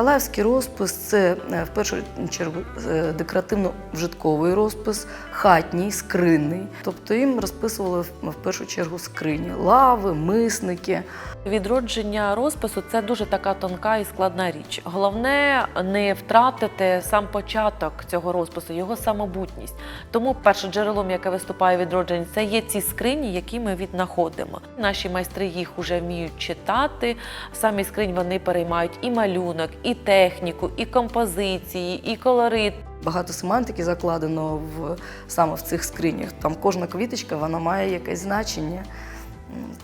Миколаївський розпис це е, в першу чергу е, декоративно-вжитковий розпис, хатній, скринний. Тобто їм розписували в- в першу чергу скрині, лави, мисники. Відродження розпису це дуже така тонка і складна річ. Головне не втратити сам початок цього розпису, його самобутність. Тому першим джерелом, яке виступає в відродженні, це є ці скрині, які ми віднаходимо. Наші майстри їх вже вміють читати. Самі скрині вони переймають і малюнок, і техніку, і композиції, і колорит. Багато семантики закладено в саме в цих скринях. Там кожна квіточка вона має якесь значення.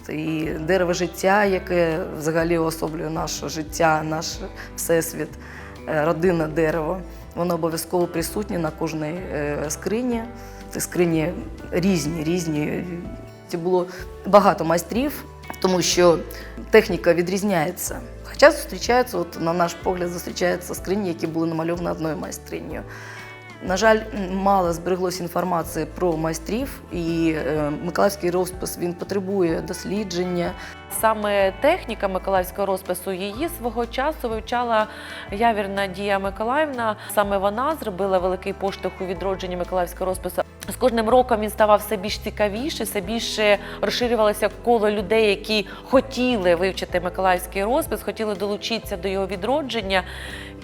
І дерево життя, яке взагалі особлює наше життя, наш всесвіт, е, родинне дерево, воно обов'язково присутнє на кожній е, скрині. Ці скрині різні, різні. Це було багато майстрів, тому що техніка відрізняється. Хоча зустрічаються, от на наш погляд, зустрічаються скрині, які були намальовані одною майстринею. На жаль, мало збереглося інформації про майстрів, і е, Миколаївський розпис він потребує дослідження. Саме техніка миколаївського розпису її свого часу вивчала явірна Дія Миколаївна. Саме вона зробила великий поштовх у відродженні миколаївського розпису. З кожним роком він ставав все більш цікавіше, все більше розширювалося коло людей, які хотіли вивчити миколаївський розпис, хотіли долучитися до його відродження.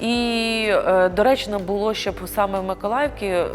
І е, доречно було, щоб саме в Миколаївці, ем,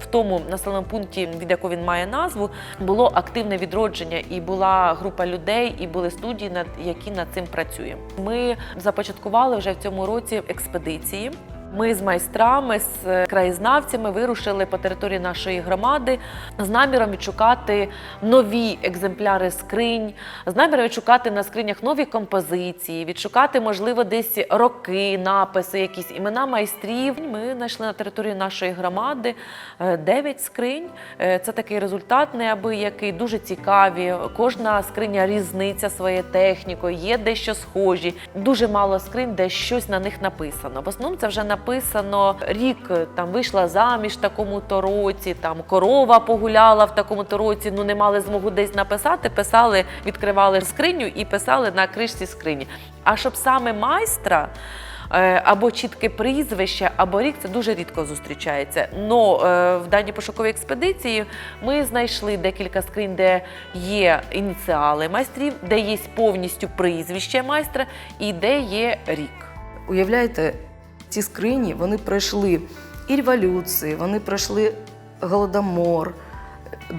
в тому населеному пункті, від якого він має назву, було активне відродження, і була група людей, і були студії, над які над цим працюємо. Ми започаткували вже в цьому році експедиції. Ми з майстрами, з е, краєзнавцями вирушили по території нашої громади з наміром відшукати нові екземпляри скринь, з наміром відшукати на скринях нові композиції, відшукати, можливо, десь роки, написи, якісь імена майстрів. Ми знайшли на території нашої громади е, 9 скринь. Е, Це такий результат неабиякий, дуже цікаві. Кожна скриня різниця своєю технікою, є дещо схожі. Дуже мало скринь, де щось на них написано. В основному це вже написано рік е, там вийшла заміж в такому-то році, там корова погуляла в такому-то році. Ну не мали змогу десь написати. Писали, відкривали скриню і писали на кришці скрині. А щоб саме майстра. е, Або чітке прізвище, або рік це дуже рідко зустрічається. Но е, в даній пошуковій експедиції ми знайшли декілька скринь, де є ініціали майстрів, де є повністю прізвище майстра і де є рік. Уявляєте, ці скрині вони пройшли і революції, вони пройшли голодомор,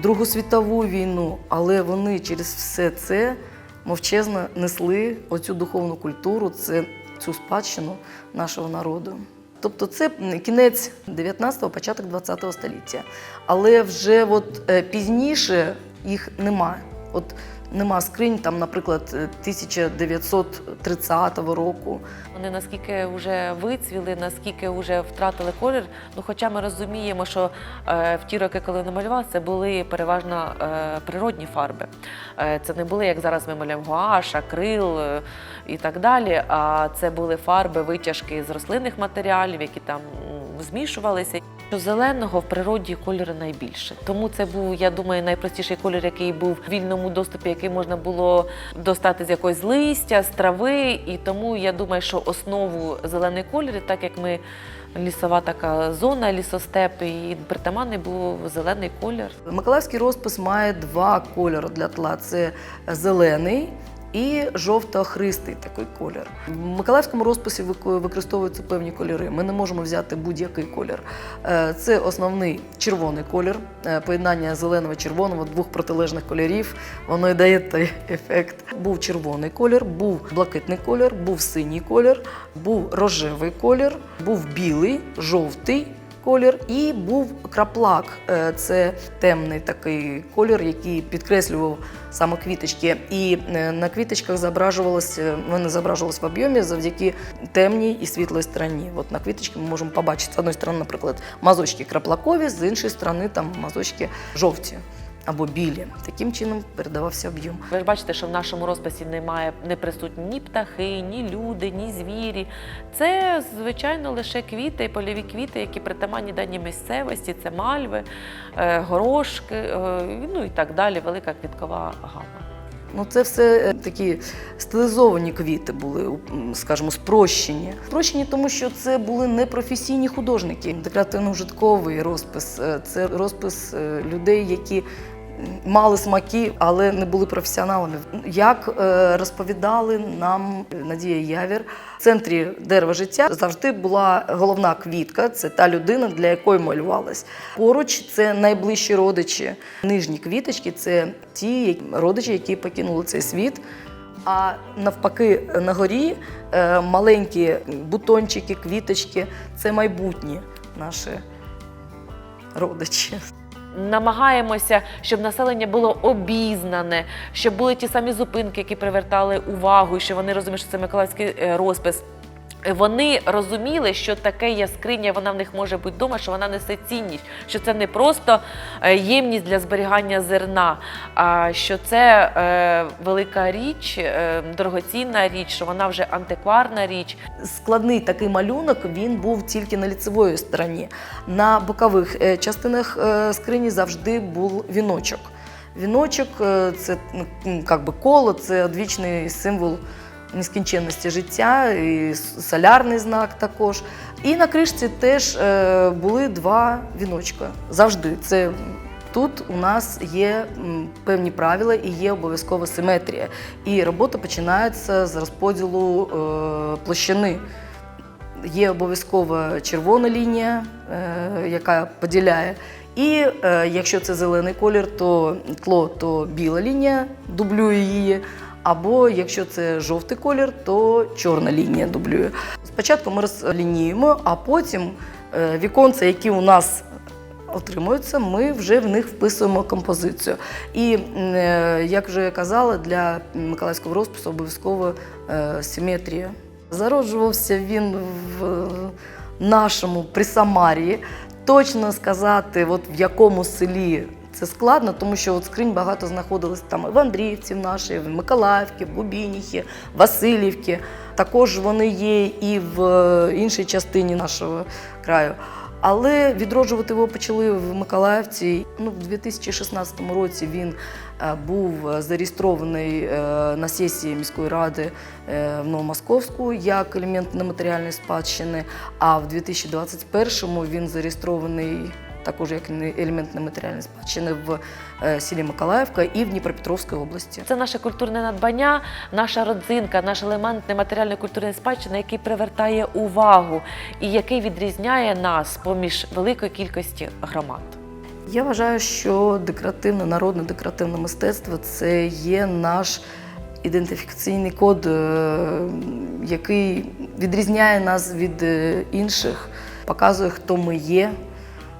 Другу світову війну, але вони через все це мовчезно несли оцю духовну культуру, це цю спадщину нашого народу. Тобто це кінець 19-го, початок 20-го століття. Але вже от е, пізніше їх нема. От нема скринь, там, наприклад, 1930 року. Вони наскільки вже вицвіли, наскільки вже втратили колір. Ну, хоча ми розуміємо, що е, в ті роки, коли намалювали, це були переважно е, природні фарби. Е, це не були, як зараз ми малюємо гуаш, акрил е, і так далі. А це були фарби, витяжки з рослинних матеріалів, які там змішувалися. Що Зеленого в природі кольору найбільше. Тому це був, я думаю, найпростіший колір, який був в вільному доступі, який можна було достати з якогось листя, з трави. І тому я думаю, що основу зелений колір, так як ми лісова така зона, лісостеп, і притаманний був зелений колір. Миколаївський розпис має два кольори для тла: це зелений. І жовто-христий такий колір. В Миколаївському розписі використовуються певні кольори. Ми не можемо взяти будь-який колір. Е, Це основний червоний колір, е, поєднання зеленого червоного двох протилежних кольорів. Воно і дає той ефект. Був червоний колір, був блакитний колір, був синій колір, був рожевий колір, був білий, жовтий колір, і був краплак. Е, Це темний такий колір, який підкреслював саме квіточки. І е, на квіточках зображувалося, вони зображувалися в об'ємі завдяки темній і світлій стороні. От на квіточки ми можемо побачити з однієї сторони, наприклад, мазочки краплакові, з іншої сторони там мазочки жовті. Або білі. Таким чином передавався об'єм. Ви ж бачите, що в нашому розписі немає не присутні ні птахи, ні люди, ні звірі. Це, звичайно, лише квіти, польові квіти, які притаманні даній місцевості. Це мальви, е, горошки, е, ну і так далі. Велика квіткова гама. Ну, це все е, такі стилізовані квіти були, скажімо, спрощені. Спрощені, тому що це були непрофесійні художники. Декоративно-ужитковий розпис це розпис людей, які мали смаки, але не були професіоналами. Як е, розповідали нам Надія Явір, в центрі дерева життя завжди була головна квітка. Це та людина, для якої малювалась. Поруч це найближчі родичі. Нижні квіточки це ті родичі, які покинули цей світ. А навпаки, на горі е, маленькі бутончики, квіточки це майбутні наші родичі. Намагаємося, щоб населення було обізнане, щоб були ті самі зупинки, які привертали увагу, і що вони розуміють, що це миколаївський е, розпис. Вони розуміли, що таке яскриня, вона в них може бути вдома, що вона несе цінність, що це не просто е, ємність для зберігання зерна, а що це е, велика річ, е, дорогоцінна річ, що вона вже антикварна річ. Складний такий малюнок він був тільки на ліцевої стороні. На бокових частинах скрині завжди був віночок. Віночок це ну, м, як би коло, це одвічний символ нескінченності життя, і солярний знак також. І на кришці теж е, були два віночка. Завжди. Це Тут у нас є певні правила і є обов'язкова симетрія. І робота починається з розподілу е, площини. Є обов'язкова червона лінія, е, яка поділяє. І якщо це зелений колір, то тло, то біла лінія дублює її. Або якщо це жовтий колір, то чорна лінія дублює. Спочатку ми розлінюємо, а потім е, віконця, які у нас отримуються, ми вже в них вписуємо композицію. І е, як вже я казала, для миколаївського розпису обов'язково е, симетрія. Зароджувався він в нашому Присамарії. Точно сказати, от в якому селі це складно, тому що от скринь багато знаходилось там і в Андріївці в нашій, в Миколаївці, в Губініхі, Васильівці. Також вони є і в е, іншій частині нашого краю. Але відроджувати його почали в Миколаївці. Ну, в 2016 році він е, був зареєстрований е, на сесії міської ради в Новомосковську як елемент нематеріальної спадщини. А в 2021 він зареєстрований також як не- елемент нематеріальної спадщини в е, селі Миколаївка і в Дніпропетровській області. Це наше культурне надбання, наша родзинка, наш елемент нематеріальної культурної спадщини, який привертає увагу і який відрізняє нас поміж великої кількості громад. Я вважаю, що декоративне, народне декоративне мистецтво це є наш ідентифікаційний код, е, який відрізняє нас від е, інших, показує, хто ми є.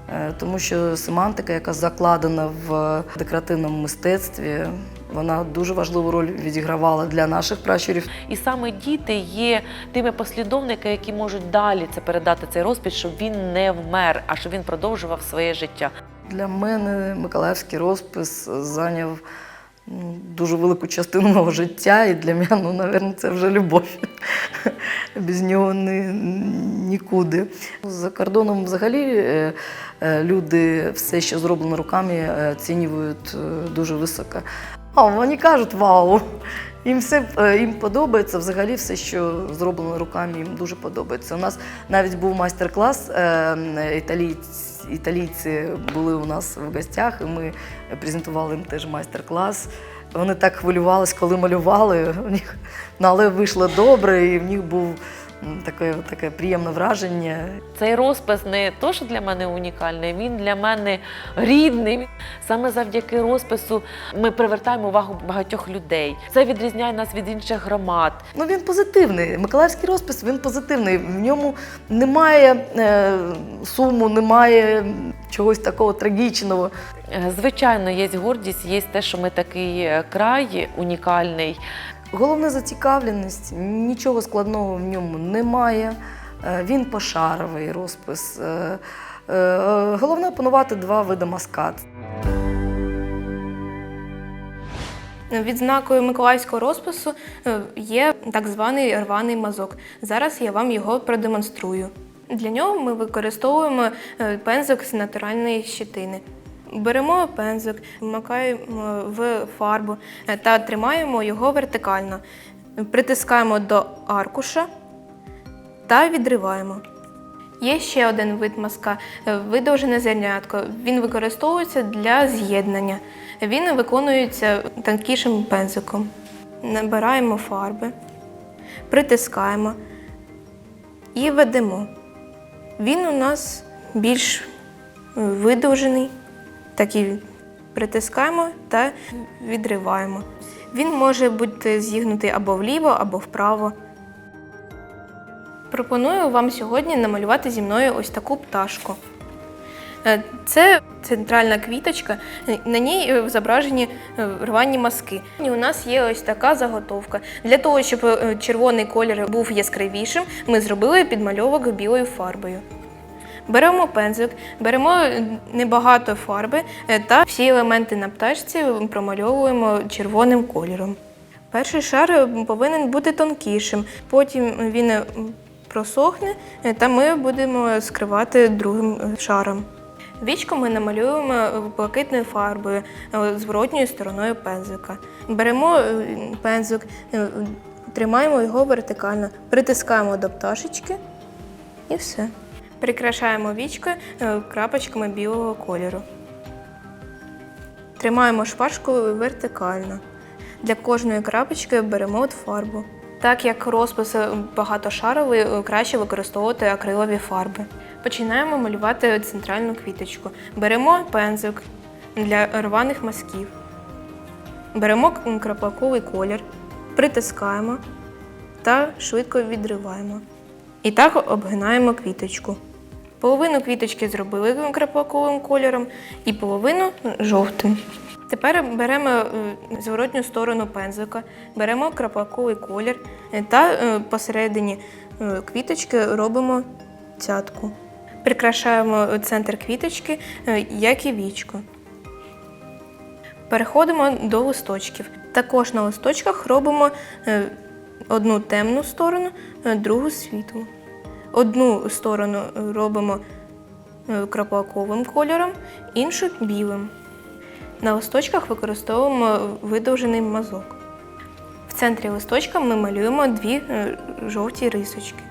Е, Тому що семантика, яка закладена в декоративному мистецтві, вона дуже важливу роль відігравала для наших пращурів. І саме діти є тими послідовниками, які можуть далі це передати цей розпіт, щоб він не вмер, а щоб він продовжував своє життя. Для мене Миколаївський розпис зайняв дуже велику частину мого життя, і для мене, ну, напевно, це вже любов. Без нього ні, нікуди. За кордоном взагалі е, е, люди все, що зроблено руками, е, оцінюють дуже високо. А вони кажуть вау! Їм все їм подобається взагалі все, що зроблено руками, їм дуже подобається. У нас навіть був майстер-клас. е, Італійці, були у нас в гостях, і ми презентували їм теж майстер-клас. Вони так хвилювалися, коли малювали. У них, ну, але вийшло добре, і в них був таке, таке приємне враження. Цей розпис не то, що для мене унікальний, він для мене рідний. Саме завдяки розпису ми привертаємо увагу багатьох людей. Це відрізняє нас від інших громад. Ну він позитивний. Миколаївський розпис він позитивний. В ньому немає е, суму, немає чогось такого трагічного. Е, Звичайно, є гордість, є те, що ми такий е, край унікальний. Головне зацікавленість, нічого складного в ньому немає. Е, Він пошаровий розпис. Е, е, Головне опанувати два види маскат. Відзнакою миколаївського розпису є так званий рваний мазок. Зараз я вам його продемонструю. Для нього ми використовуємо пензик з натуральної щитини. Беремо пензик, вмикаємо в фарбу е, та тримаємо його вертикально. Притискаємо до аркуша та відриваємо. Є ще один вид мазка е, видовжене зернятко. Він використовується для з'єднання. Він виконується тонкішим пензиком. Набираємо фарби, притискаємо і ведемо. Він у нас більш е, видовжений, так і притискаємо та відриваємо. Він може бути зігнутий або вліво, або вправо. Пропоную вам сьогодні намалювати зі мною ось таку пташку. Е, Це центральна квіточка, на ній е, зображені е, рвані мазки. І у нас є ось така заготовка. Для того, щоб червоний колір був яскравішим, ми зробили підмальовок білою фарбою. Беремо пензик, беремо небагато фарби е, та всі елементи на пташці промальовуємо червоним кольором. Перший шар е, повинен бути тонкішим, потім він е, просохне, та ми будемо скривати другим шаром. Вічко ми намалюємо блакитною фарбою, зворотньою стороною пензика. Беремо пензик, тримаємо його вертикально, притискаємо до пташечки і все. Прикрашаємо вічко е, крапочками білого кольору. Тримаємо шпажку вертикально. Для кожної крапочки беремо от фарбу. Так як розпис е, багатошаровий, е, краще використовувати акрилові фарби. Починаємо малювати центральну квіточку. Беремо пензик для рваних мазків. Беремо к- краплаковий колір, притискаємо та швидко відриваємо. І так обгинаємо квіточку. Половину квіточки зробили краплаковим кольором і половину жовтим. Тепер беремо е, зворотню сторону пензика, беремо краплаковий колір та е, посередині е, квіточки робимо цятку. Прикрашаємо центр квіточки, як і вічко. Переходимо до листочків. Також на листочках робимо одну темну сторону, другу світлу. Одну сторону е, робимо е, краплаковим кольором, іншу білим. На листочках використовуємо видовжений мазок. В центрі листочка ми малюємо дві е, жовті рисочки.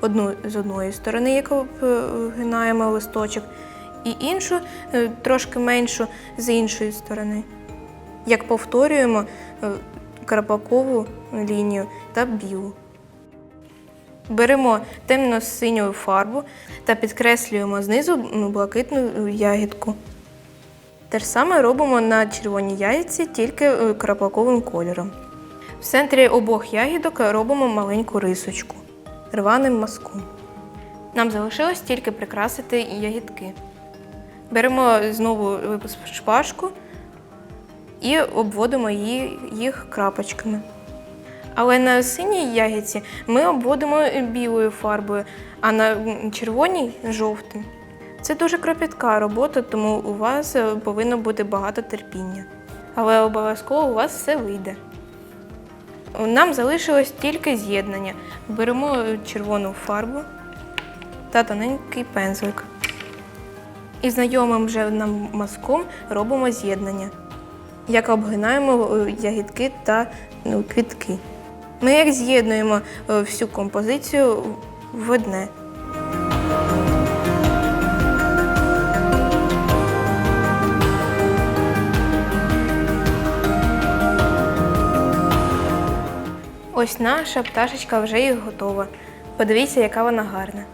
Одну з одної сторони, яку вгинаємо листочок, і іншу е, трошки меншу з іншої сторони. Як повторюємо е, краплакову лінію та білу. Беремо темно-синю фарбу та підкреслюємо знизу блакитну ягідку. Те ж саме робимо на червоній яйці, тільки е, краплаковим кольором. В центрі обох ягідок робимо маленьку рисочку рваним мазком. Нам залишилось тільки прикрасити ягідки. Беремо знову шпажку і обводимо їх крапочками. Але на синій ягідці ми обводимо білою фарбою, а на червоній жовтим. Це дуже кропітка робота, тому у вас е, повинно бути багато терпіння. Але обов'язково у вас все вийде. Нам залишилось тільки з'єднання. Беремо червону фарбу та тоненький пензлик. І знайомим вже нам мазком робимо з'єднання, як обгинаємо е, ягідки та ну, квітки. Ми як з'єднуємо е, всю композицію в одне. Ось наша пташечка вже і готова. Подивіться, яка вона гарна.